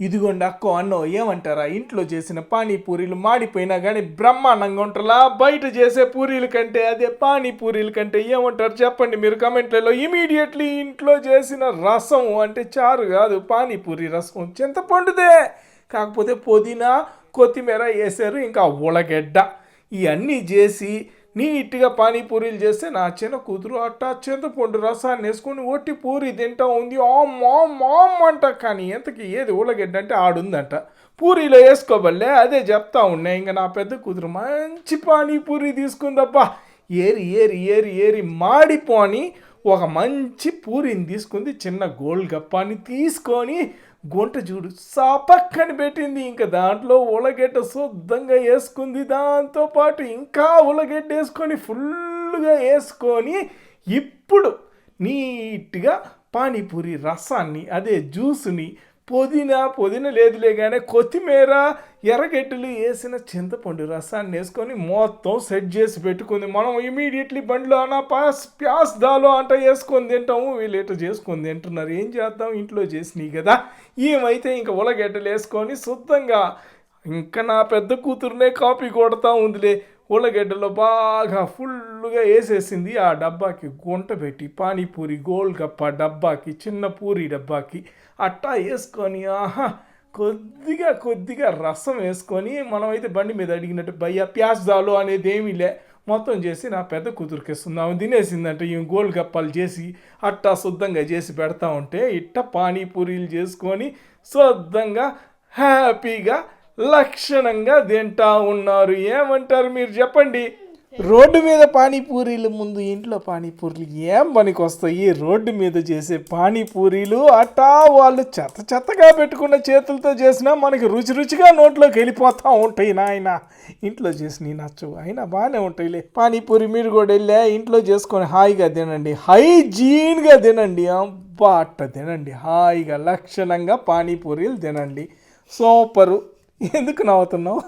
ఇదిగోండి అక్కో అన్నో ఏమంటారా? ఇంట్లో చేసిన పానీపూరీలు మాడిపోయినా కానీ బ్రహ్మాండంగా ఉంటారా బయట చేసే పూరీల కంటే అదే పానీపూరీల కంటే ఏమంటారు? చెప్పండి మీరు కమెంట్లలో. ఇమీడియట్లీ ఇంట్లో చేసిన రసం అంటే చారు కాదు పానీపూరి రసం చింతపండుదే కాకపోతే పుదీనా కొత్తిమీర వేసారు ఇంకా ఉలగడ్డ. ఇవన్నీ చేసి నీట్గా పానీపూరీలు చేస్తే నా చిన్న కూతురు అట్టా చింతపండు రసాన్ని వేసుకొని ఒట్టి పూరి తింటా ఉంది. ఆమ్ ఆమ్ ఆమ్ అంట. కానీ ఎంతకి ఏది ఉలగడ్డ అంటే ఆడుందంట. పూరీలో వేసుకోబల్లే అదే చెప్తా ఉన్నా. ఇంకా నా పెద్ద కూతురు మంచి పానీపూరి తీసుకుందప్పా ఏరి ఏరి ఏరి ఏరి మాడిపోని ఒక మంచి పూరిని తీసుకుంది. చిన్న గోల్డ్ గప్పాని తీసుకొని గుంట చూడు సాపక్కని పెట్టింది. ఇంకా దాంట్లో ఉలగడ్డ శుద్ధంగా వేసుకుంది. దాంతో పాటు ఇంకా ఉలగడ్డ వేసుకొని ఫుల్గా వేసుకొని ఇప్పుడు నీట్గా పానీపూరి రసాన్ని అదే జ్యూస్ని పుదీనా పుదీనా లేదులే కానీ కొత్తిమీర ఎర్రగడ్డలు వేసిన చింతపండు రసాన్ని వేసుకొని మొత్తం సెట్ చేసి పెట్టుకుంది. మనం ఇమీడియట్లీ బండిలో అన్న పాస్ ప్యాస్ దాలో అంట వేసుకొని తింటాము. వీళ్ళు ఇట్లా చేసుకొని తింటున్నారు? ఏం చేద్దాం? ఇంట్లో చేసినాయి కదా. ఏమైతే ఇంకా ఉలగడ్డలు వేసుకొని శుద్ధంగా ఇంకా నా పెద్ద కూతురునే కాపీ కొడతా ఉందిలే. ఉల్లగడ్డలో బాగా ఫుల్గా వేసేసింది ఆ డబ్బాకి. గుంట పెట్టి పానీపూరి గోల్ గప్ప డబ్బాకి చిన్న పూరి డబ్బాకి అట్టా వేసుకొని ఆహా కొద్దిగా కొద్దిగా రసం వేసుకొని మనమైతే బండి మీద అడిగినట్టు భయ్య ప్యాస్ అనేది ఏమీ లే మొత్తం చేసి నా పెద్ద కుదురుకేస్తుంది ఇస్తున్నాము తినేసిందంటే ఈ గోల్ గప్పాలు చేసి అట్టా శుద్ధంగా చేసి పెడతా ఉంటే ఇట్ట పానీపూరీలు చేసుకొని శుద్ధంగా హ్యాపీగా లక్షణంగా తింటా ఉన్నారు. ఏమంటారు మీరు చెప్పండి? రోడ్డు మీద పానీపూరీలు ముందు ఇంట్లో పానీపూరీలు ఏం పనికి వస్తాయి రోడ్డు మీద చేసే పానీపూరీలు అట్టా వాళ్ళు చెత్త చెత్తగా పెట్టుకున్న చేతులతో చేసినా మనకి రుచి రుచిగా నోట్లోకి వెళ్ళిపోతూ ఉంటాయి నాయన. ఇంట్లో చేసినవి నచ్చవు అయినా బాగానే ఉంటాయిలే. పానీపూరి మీరు కూడా వెళ్ళా ఇంట్లో చేసుకొని హాయిగా తినండి. హైజీన్గా తినండి. అబ్బా అట్ట తినండి. హాయిగా లక్షణంగా పానీపూరీలు తినండి. సూపరు. ఎందుకు నవ్వుతున్నావు?